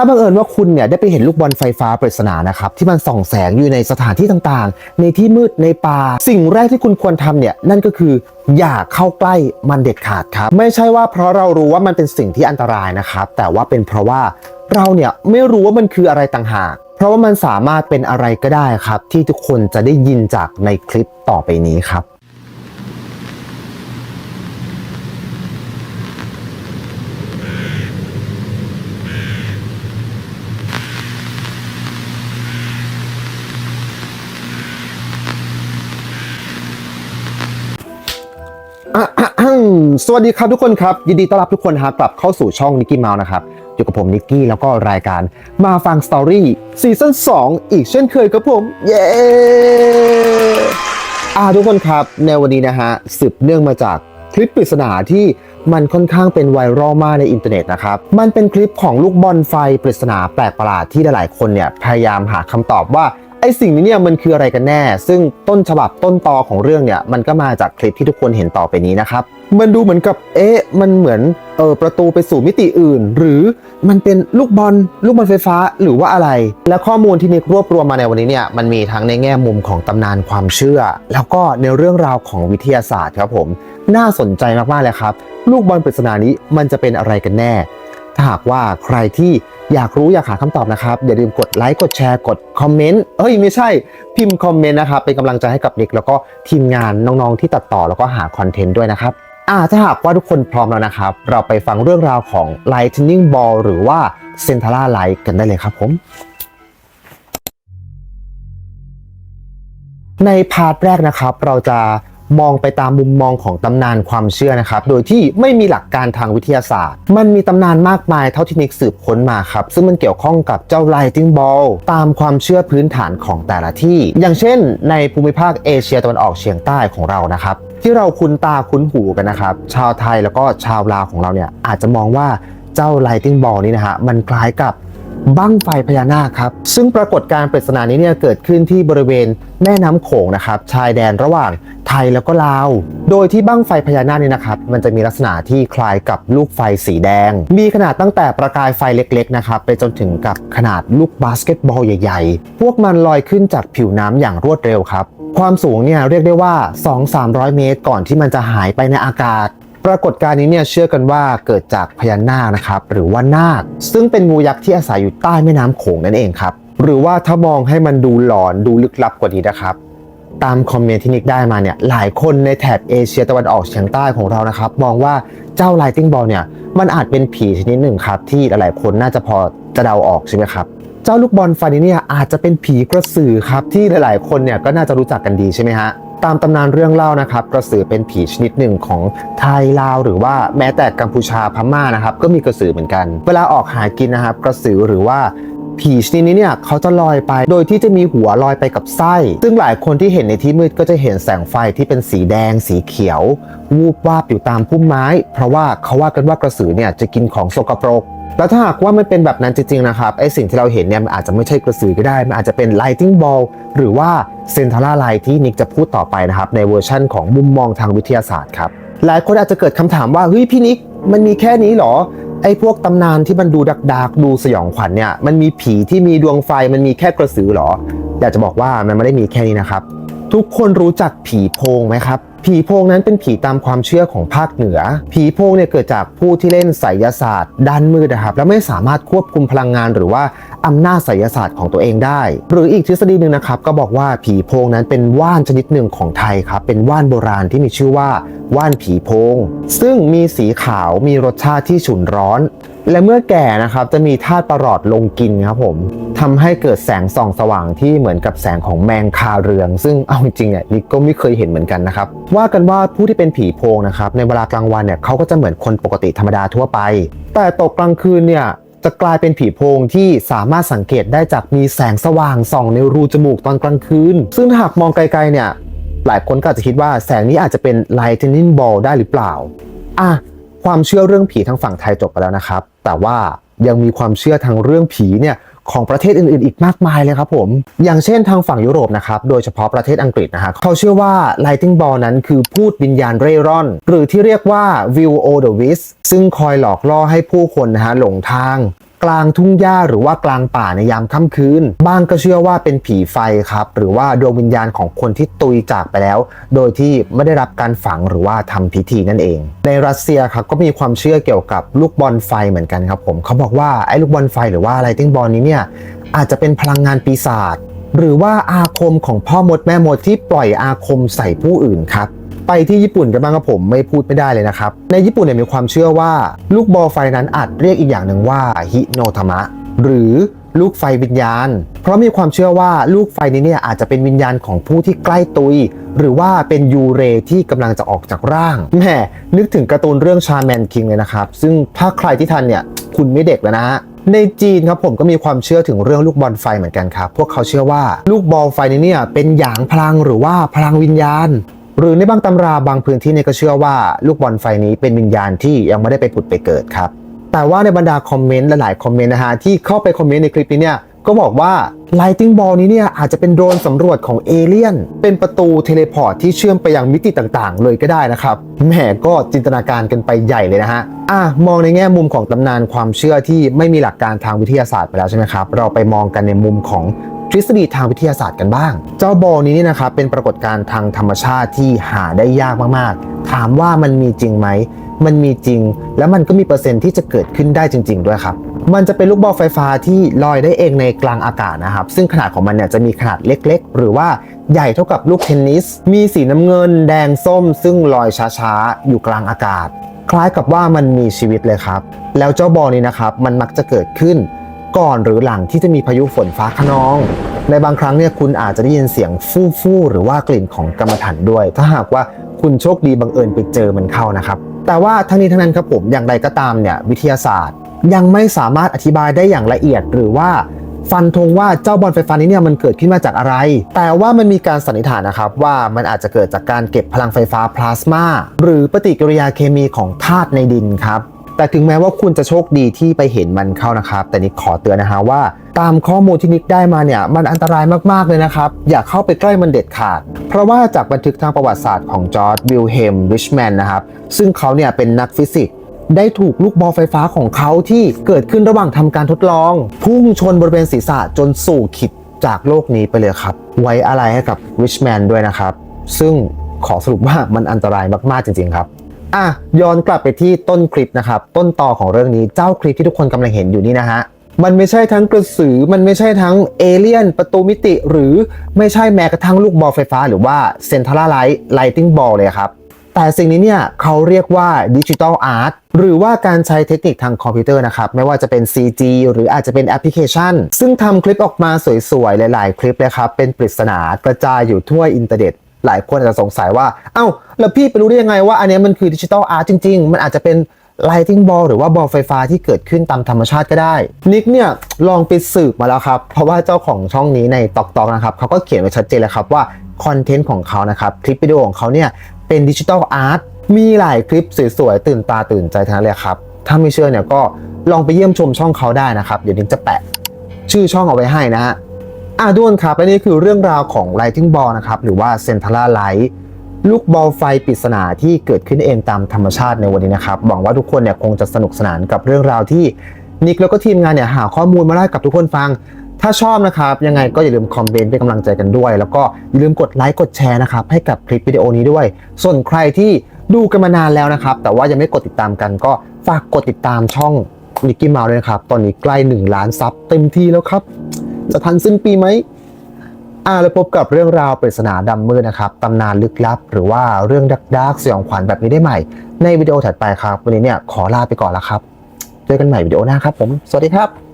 ถ้าบังเอิญว่าคุณเนี่ยได้ไปเห็นลูกบอลไฟฟ้าปริศนานะครับที่มันส่องแสงอยู่ในสถานที่ต่างๆ ในที่มืดในป่า สิ่งแรกที่คุณควรทำเนี่ยนั่นก็คืออย่าเข้าใกล้มันเด็ดขาดครับ ไม่ใช่ว่าเพราะเรารู้ว่ามันเป็นสิ่งที่อันตรายนะครับ แต่ว่าเป็นเพราะว่าเราเนี่ยไม่รู้ว่ามันคืออะไรต่างหากเพราะว่ามันสามารถเป็นอะไรก็ได้ครับ ที่ทุกคนจะได้ยินจากในคลิปต่อไปนี้ครับ อะอะอะ สวัสดีครับทุกคนครับ ยินดีต้อนรับทุกคนฮะกลับเข้าสู่ช่องนิกกี้เมาส์นะครับอยู่กับผมนิกกี้แล้วก็รายการมาฟังสตอรี่ซีซั่น2อีกเช่นเคยครับผม เย้อาทุกคนครับ ในวันนี้นะฮะสืบเนื่องมาจากคลิปปริศนาที่มันค่อนข้างเป็นไวรัลมากในอินเทอร์เน็ตนะครับ มันเป็นคลิปของลูกบอลไฟปริศนาแปลกประหลาดที่หลายๆคนเนี่ยพยายามหาคำตอบว่า อสิ่งนี้เนี่ยมันคืออะไรกันแน่ ซึ่งต้นฉบับต้นตอของเรื่องเนี่ยมันก็มาจากคลิปที่ทุกคนเห็นต่อไปนี้นะครับมันดูเหมือนกับเอ๊ะมันเหมือนเออประตูไปสู่มิติอื่น หรือมันเป็นลูกบอลลูกบอลไฟฟ้าหรือว่าอะไร และข้อมูลที่นิกรวบรวมมาในวันนี้เนี่ยมันมีทั้งในแง่มุมของตำนานความเชื่อ แล้วก็ในเรื่องราวของวิทยาศาสตร์ครับผม น่าสนใจมากๆเลยครับ ลูกบอลปริศนานี้มันจะเป็นอะไรกันแน่ ถ้าหากว่าใครที่อยากรู้อยากหาคำตอบนะครับ อย่าลืมกดไลค์กดแชร์กดคอมเมนต์เอ้ยไม่ใช่พิมพ์คอมเมนต์นะครับเป็นกำลังใจให้กับนิกแล้วก็ทีมงานน้องๆที่ตัดต่อแล้วก็หาคอนเทนต์ด้วยนะครับอ่าถ้าหากว่าทุกคนพร้อมแล้วนะครับ เราไปฟังเรื่องราวของ Lightning Ball หรือว่า c e n t a r a Light กันได้เลยครับผมในพาร์ทแรกนะครับ เราจะ มองไปตามมุมมองของตำนานความเชื่อนะครับ โดยที่ไม่มีหลักการทางวิทยาศาสตร์ มันมีตำนานมากมายเท่าที่นิกสืบค้นมาครับ ซึ่งมันเกี่ยวข้องกับเจ้า Lightning Ball ตามความเชื่อพื้นฐานของแต่ละที่ อย่างเช่น ในภูมิภาคเอเชียตะวันออกเฉียงใต้ของเรานะครับที่เราคุ้นตาคุ้นหูกันนะครับ ชาวไทยแล้วก็ชาวลาวของเราเนี่ยอาจจะมองว่าเจ้า Lightning Ball นี้นะฮะมันคล้ายกับ บั้งไฟพญานาคครับ ซึ่งปรากฏการณ์ปริศนานี้เนี่ยเกิดขึ้นที่บริเวณแม่น้ำโขงนะครับชายแดนระหว่างไทยแล้วก็ลาว โดยที่บั้งไฟพญานาคเนี่ยนะครับมันจะมีลักษณะที่คล้ายกับลูกไฟสีแดง มีขนาดตั้งแต่ประกายไฟเล็กๆนะครับไปจนถึงกับขนาดลูกบาสเกตบอลใหญ่ ๆ พวกมันลอยขึ้นจากผิวน้ำอย่างรวดเร็วครับความสูงเนี่ยเรียกได้ว่า 2-300 เมตร ก่อนที่มันจะหายไปในอากาศ ปรากฏการณ์นี้เนี่ยเชื่อกันว่าเกิดจากพญานาคนะครับหรือว่านาค ซึ่งเป็นงูยักษ์ที่อาศัยอยู่ใต้แม่น้ำโขงนั่นเองครับ หรือว่าถ้ามองให้มันดูหลอนดูลึกลับกว่านี้นะครับ ตามคอมเมนต์ที่นิกได้มาเนี่ยหลายคนในแถบเอเชียตะวันออกเฉียงใต้ของเรานะครับมองว่าเจ้าไลติงบอลเนี่ยมันอาจเป็นผีชนิดหนึ่งครับที่หลายๆคนน่าจะพอจะเดาออกใช่ไหมครับเจ้าลูกบอลไฟนี้เนี่ยอาจจะเป็นผีกระสือครับที่หลายๆ คนเนี่ยก็น่าจะรู้จักกันดีใช่ไหมฮะ ตามตำนานเรื่องเล่านะครับกระสือเป็นผีชนิดหนึ่งของไทยลาว หรือว่าแม้แต่กัมพูชาพม่านะครับก็มีกระสือเหมือนกัน เวลาออกหากินนะครับกระสือหรือว่าผีชนิดนี้เนี่ยเขาจะลอยไป โดยที่จะมีหัวลอยไปกับไส้ ซึ่งหลายคนที่เห็นในที่มืดก็จะเห็นแสงไฟที่เป็นสีแดง สีเขียว วูบวาบอยู่ตามพุ่มไม้ เพราะว่าเขาว่ากันว่ากระสือเนี่ยจะกินของสกปรก แล้วถ้าหากว่ามันเป็นแบบนั้นจริงๆนะครับไอสิ่งที่เราเห็นเนี่ยมันอาจจะไม่ใช่กระสือก็ได้ มันอาจจะเป็น lighting ball หรือว่าเซนทาร่าไลท์ที่นิกจะพูดต่อไปนะครับในเวอร์ชั่นของมุมมองทางวิทยาศาสตร์ครับหลายคนอาจจะเกิดคำถามว่าเฮ้ยพี่นิกมันมีแค่นี้เหรอไอ้พวกตำนานที่มันดูดักดักดูสยองขวัญเนี่ยมันมีผีที่มีดวงไฟมันมีแค่กระสือเหรออยากจะบอกว่ามันไม่ได้มีแค่นี้นะครับ ทุกคนรู้จักผีโพงไหมครับ ผีโพงนั้นเป็นผีตามความเชื่อของภาคเหนือ ผีโพงเนี่ยเกิดจากผู้ที่เล่นไสยศาสตร์ด้านมืดนะครับแล้วไม่สามารถควบคุมพลังงานหรือว่าอำนาจไสยศาสตร์ของตัวเองได้ หรืออีกทฤษฎีหนึ่งนะครับก็บอกว่าผีโพงนั้นเป็นว่านชนิดหนึ่งของไทยครับเป็นว่านโบราณที่มีชื่อว่าว่านผีโพง ซึ่งมีสีขาวมีรสชาติที่ฉุนร้อน และเมื่อแก่นะครับจะมีธาตุประหลอดลงกินครับผมทำให้เกิดแสงส่องสว่างที่เหมือนกับแสงของแมงคาเรือง ซึ่งเอาจริงๆเนี่ยนิกก็ไม่เคยเห็นเหมือนกันนะครับว่ากันว่าผู้ที่เป็นผีโพงนะครับในเวลากลางวันเนี่ยเขาก็จะเหมือนคนปกติธรรมดาทั่วไป แต่ตกกลางคืนเนี่ยจะกลายเป็นผีโพงที่สามารถสังเกตได้จากมีแสงสว่างส่องในรูจมูกตอนกลางคืน ซึ่งหากมองไกลๆเนี่ยหลายคนก็อาจจะคิดว่าแสงนี้อาจจะเป็น lightning ball ได้หรือเปล่าอะ ความเชื่อเรื่องผีทางฝั่งไทยจบไปแล้วนะครับ แต่ว่ายังมีความเชื่อทางเรื่องผีเนี่ยของประเทศอื่นๆ อีกมากมายเลยครับผม อย่างเช่นทางฝั่งยุโรปนะครับ โดยเฉพาะประเทศอังกฤษนะฮะเขาเชื่อว่า Lightning Ball นั้นคือพูดวิญญาณเร่ร่อน หรือที่เรียกว่า Will o the w i s ซึ่งคอยหลอกล่อให้ผู้คนนะฮะหลงทาง กลางทุ่งหญ้าหรือว่ากลางป่าในยามค่ำคืนบางก็เชื่อว่าเป็นผีไฟครับ หรือว่าดวงวิญญาณของคนที่ตุยจากไปแล้ว โดยที่ไม่ได้รับการฝังหรือว่าทำพิธีนั่นเอง ในรัสเซียครับก็มีความเชื่อเกี่ยวกับลูกบอลไฟเหมือนกันครับผมเขาบอกว่าไอ้ลูกบอลไฟหรือว่าไลติงบอลนี้เนี่ยอาจจะเป็นพลังงานปีศาจหรือว่าอาคมของพ่อมดแม่มดที่ปล่อยอาคมใส่ผู้อื่นครับ ไปที่ญี่ปุ่นกันบ้างครับผมไม่พูดไม่ได้เลยนะครับ ในญี่ปุ่นเนี่ยมีความเชื่อว่า ลูกบอลไฟนั้นอาจเรียกอีกอย่างหนึ่งว่าฮิโนทามะ หรือลูกไฟวิญญาณ เพราะมีความเชื่อว่าลูกไฟนี้เนี่ยอาจจะเป็นวิญญาณของผู้ที่ใกล้ตุย หรือว่าเป็นยูเรที่กำลังจะออกจากร่างแหมนึกถึงการ์ตูนเรื่องชาแมนคิงเลยนะครับ ซึ่งถ้าใครที่ทันเนี่ยคุณไม่เด็กแล้วนะฮะในจีนครับผมก็มีความเชื่อถึงเรื่องลูกบอลไฟเหมือนกันครับ พวกเขาเชื่อว่าลูกบอลไฟนี้เนี่ยเป็นหยางพลังหรือว่าพลังวิญญาณ หรือในบางตำราบางพื้นที่เนี่ยก็เชื่อว่าลูกบอลไฟนี้เป็นวิญญาณที่ยังไม่ได้ไปผุดไปเกิดครับ แต่ว่าในบรรดาคอมเมนต์หลายๆคอมเมนต์นะฮะที่เข้าไปคอมเมนต์ในคลิปนี้เนี่ยก็บอกว่า Lighting Ball นี้เนี่ยอาจจะเป็นโดรนสำรวจของเอเลี่ยน เป็นประตูเทเลพอร์ตที่เชื่อมไปยังมิติต่างๆ เลยก็ได้นะครับแหมก็จินตนาการกันไปใหญ่เลยนะฮะอะมองในแง่มุมของตำนานความเชื่อที่ไม่มีหลักการทางวิทยาศาสตร์ไปแล้วใช่ไหมครับ เราไปมองกันในมุมของ ทฤษฎีทางวิทยาศาสตร์กันบ้าง เจ้าบอลนี้นี่นะครับเป็นปรากฏการณ์ทางธรรมชาติที่หาได้ยากมากๆ ถามว่ามันมีจริงไหม มันมีจริง และมันก็มีเปอร์เซ็นต์ที่จะเกิดขึ้นได้จริง ๆ ด้วยครับ มันจะเป็นลูกบอลไฟฟ้าที่ลอยได้เองในกลางอากาศนะครับ ซึ่งขนาดของมันเนี่ยจะมีขนาดเล็ก ๆ หรือว่าใหญ่เท่ากับลูกเทนนิส มีสีน้ำเงิน แดงส้ม ซึ่งลอยช้าๆ อยู่กลางอากาศ คล้ายกับว่ามันมีชีวิตเลยครับ แล้วเจ้าบอลนี้นะครับ มันมักจะเกิดขึ้น ก่อนหรือหลังที่จะมีพายุฝนฟ้าคะนอง ในบางครั้งเนี่ยคุณอาจจะได้ยินเสียงฟู่ฟู่หรือว่ากลิ่นของกรรมฐานด้วย ถ้าหากว่าคุณโชคดีบังเอิญไปเจอมันเข้านะครับ แต่ว่าทั้งนี้ทั้งนั้นครับผมอย่างไรก็ตามเนี่ยวิทยาศาสตร์ ยังไม่สามารถอธิบายได้อย่างละเอียดหรือว่าฟันธงว่าเจ้าบอลไฟฟ้านี้เนี่ยมันเกิดขึ้นมาจากอะไร แต่ว่ามันมีการสันนิษฐานนะครับว่ามันอาจจะเกิดจากการเก็บพลังไฟฟ้าพลาสมาหรือปฏิกิริยาเคมีของธาตุในดินครับ แต่ถึงแม้ว่าคุณจะโชคดีที่ไปเห็นมันเข้านะครับ แต่นิกขอเตือนนะฮะว่า ตามข้อมูลที่นิกได้มาเนี่ยมันอันตรายมากๆเลยนะครับ อย่าเข้าไปใกล้มันเด็ดขาด เพราะว่าจากบันทึกทางประวัติศาสตร์ของจอร์ดวิลเฮมริชแมนนะครับซึ่งเขาเนี่ยเป็นนักฟิสิกส์ได้ถูกลูกบอลไฟฟ้าของเขาที่เกิดขึ้นระหว่างทำการทดลอง พุ่งชนบริเวณศีรษะจนสู่ขิดจากโลกนี้ไปเลยครับ ไว้อะไรให้กับริชแมนด้วยนะครับ ซึ่งขอสรุปว่ามันอันตรายมากๆจริงๆครับ อะย้อนกลับไปที่ต้นคลิปนะครับต้นต่อของเรื่องนี้เจ้าคลิปที่ทุกคนกำลังเห็นอยู่นี่นะฮะมันไม่ใช่ทั้งกระสือ มันไม่ใช่ทั้งเอเลี่ยน ประตูมิติ หรือไม่ใช่แม้กระทั่งลูกบอลไฟฟ้า หรือว่าเซนทรัลไลท์ไลติงบอลเลยครับแต่สิ่งนี้เนี่ยเขาเรียกว่าดิจิ t a ลอาร์ตหรือว่าการใช้เทคนิคทางคอมพิวเตอร์นะครับไม่ว่าจะเป็น CG หรืออาจจะเป็นแอปพลิเคชัน ซึ่งทำคลิปออกมาสวยๆ หลายๆ คลิปเลยครับเป็นปริศนากระจายอยู่ทั่วอินเทอร์เน็ต หลายคนอาจจะสงสัยว่า เอ้า แล้วพี่ไปรู้ได้ยังไงว่าอันนี้มันคือดิจิ t a ลอาร์ตจริง ๆ มันอาจจะเป็น Lighting Ball หรือว่าบอลไฟฟ้าที่เกิดขึ้นตามธรรมชาติก็ได้ นิกเนี่ยลองไปสืบมาแล้วครับ เพราะว่าเจ้าของช่องนี้ในตอกตอกนะครับเขาก็เขียนไว้ชัดเจนเลยครับว่าคอนเทนต์ของเขานะครับ คลิปวิดีโอของเขาเนี่ยเป็นดิจิทัลอาร์ตมีหลายคลิปสวยๆ ตื่นตาตื่นใจทั้งนั้นเลยครับ ถ้าไม่เชื่อเนี่ยก็ลองไปเยี่ยมชมช่องเขาได้นะครับ เดี๋ยวนิกจะแปะ ชื่อช่องเอาไว้ให้นะฮะ อะด้วนครับและนี่คือเรื่องราวของ Lighting Ball นะครับหรือว่า Central Light ลูกบอลไฟปริศนาที่เกิดขึ้นเองตามธรรมชาติในวันนี้นะครับหวังว่าทุกคนเนี่ยคงจะสนุกสนานกับเรื่องราวที่นิกแล้วก็ทีมงานเนี่ยหาข้อมูลมาได้กับทุกคนฟัง ถ้าชอบนะครับ ยังไงก็อย่าลืมคอมเมนต์เป็นกำลังใจกันด้วย แล้วก็อย่าลืมกดไลค์กดแชร์นะครับให้กับคลิปวิดีโอนี้ด้วย ส่วนใครที่ดูกันมานานแล้วนะครับ แต่ว่ายังไม่กดติดตามกันก็ฝากกดติดตามช่องนิกกี้มาด้วยนะครับตอนนี้ใกล้1ล้านซับเต็มที่แล้วครับ จะทันสิ้นปีไหมอ่าแล้วพบกับเรื่องราวปริศนาดำมืดนะครับตำนานลึกลับ หรือว่าเรื่องดักดักสยองขวัญแบบนี้ได้ใหม่ ในวิดีโอถัดไปครับ วันนี้เนี่ยขอลาไปก่อนแล้วครับ เจอกันใหม่วิดีโอหน้าครับผม สวัสดีครับ